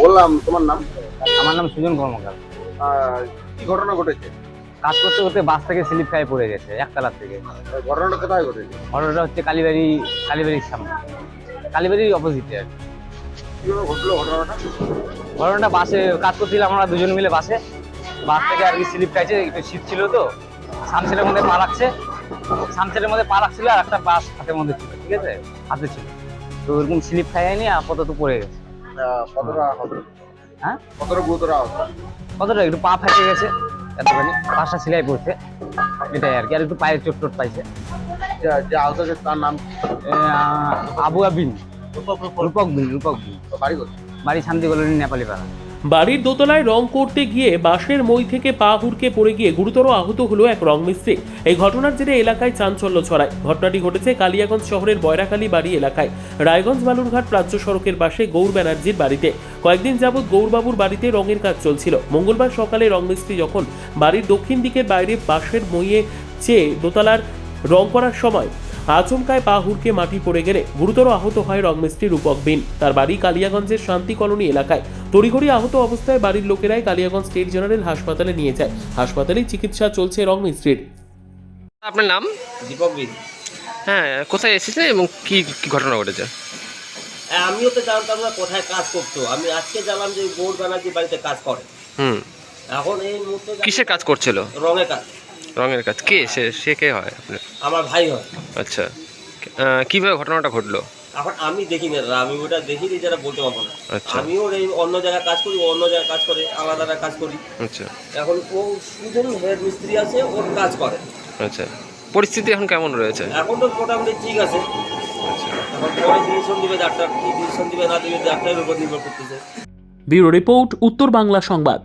বললাম তোমার নাম? আমার নাম সুজন কর্মকার। কি ঘটনা ঘটেছে? কাজ করতে করতে বাস থেকে স্লিপ খাই পড়ে গেছে একতলার থেকে। ঘটনাটা কোথায় ঘটেছে? ঘটনাটা হচ্ছে কালীবাড়ি কালীবাড়ির সামনে। কালীবাড়ির অপোজিটে আর ঘটনাটা? ঘটনাটা বাসে কাজ করছিলাম আমরা দুজন মিলে বাসে। বাস থেকে আর কি স্লিপ খাইছে একটু শীত ছিল তো। সানসেটের মধ্যে পা রাখছে। সানসেটের মধ্যে পা রাখছিল আর একটা বাস হাতের মধ্যে ছিল ঠিক আছে? হাতে ছিল। তো ওরকম স্লিপ খাইনি আপাতত পড়ে গেছে। হ্যাঁ? কতটা একটু পা ফেটে গেছে এতখানি। পাশটা সেলাই পড়ছে এটাই আর কি আর একটু পায়ের চোট টোট পাইছে। তার নাম? আবু আবিন। রূপক বিন রূপক বিন। বাড়ি শান্তি কলোনি নেপালি পাড়া। বাড়ির দোতলায় রং করতে গিয়ে বাঁশের মই থেকে পা হুড়কে পড়ে গিয়ে গুরুতর আহত হলো এক রং মিস্ত্রি। এই ঘটনার জেরে এলাকায় চাঞ্চল্য ছড়ায়। ঘটনাটি ঘটেছে কালিয়াগঞ্জ শহরের বয়রাকালী বাড়ি এলাকায়। রায়গঞ্জ বালুরঘাট প্রাচ্য সড়কের পাশে গৌর ব্যানার্জির বাড়িতে। কয়েকদিন যাবৎ গৌরবাবুর বাড়িতে রঙের কাজ চলছিল। মঙ্গলবার সকালে রং মিস্ত্রি যখন বাড়ির দক্ষিণ দিকের বাইরে বাঁশের মইয়ে চেয়ে দোতলার রং করার সময় আচমকায় পা হুড়কে মাটি পড়ে গেলে গুরুতর আহত হয় রংমিস্ত্রি রূপক বিন। তার বাড়ি কালিয়াগঞ্জের শান্তি কলোনি এলাকায়। তড়িঘড়ি আহত অবস্থায় বাড়ির লোকেরাই কালিয়াগঞ্জ স্টেট জেনারেল হাসপাতালে নিয়ে যায়। হাসপাতালে চিকিৎসা চলছে রংমিস্ত্রির। আপনার নাম? দীপক বিদ হ্যাঁ কোথায় এসেছে এবং কি কি ঘটনা ঘটেছে? হ্যাঁ, আমিও তো জানতাম না কোথায় কাজ করতো। আমি আজকে জানলাম যে গৌর ব্যানার্জি বাড়িতে কাজ করে। হুম। এখন এই মুহূর্তে কিসের কাজ করছিল? রঙের কাজ। রঙের কাজ। কে? সে সে কে হয় আপনার? আমার ভাই হয়। আচ্ছা। কীভাবে ঘটনাটা ঘটলো? এখন আমি দেখি না আমি ওটা দেখি দেখিনি যারা বলতে পারব না। আচ্ছা। আমিও এই অন্য জায়গায় কাজ করি ও অন্য জায়গায় কাজ করে আলাদা কাজ করি। আচ্ছা। এখন ও সুজন হেড মিস্ত্রি আছে ওর কাজ করে। আচ্ছা। পরিস্থিতি এখন কেমন রয়েছে? এখন তো মোটামুটি ঠিক আছে। আচ্ছা। এখন পরে ডিসিশন দিবে ডাক্তার কি ডিসিশন দিবে না দিবে ডাক্তারের উপর নির্ভর করতেছে। ব্যুরো রিপোর্ট উত্তর বাংলা সংবাদ।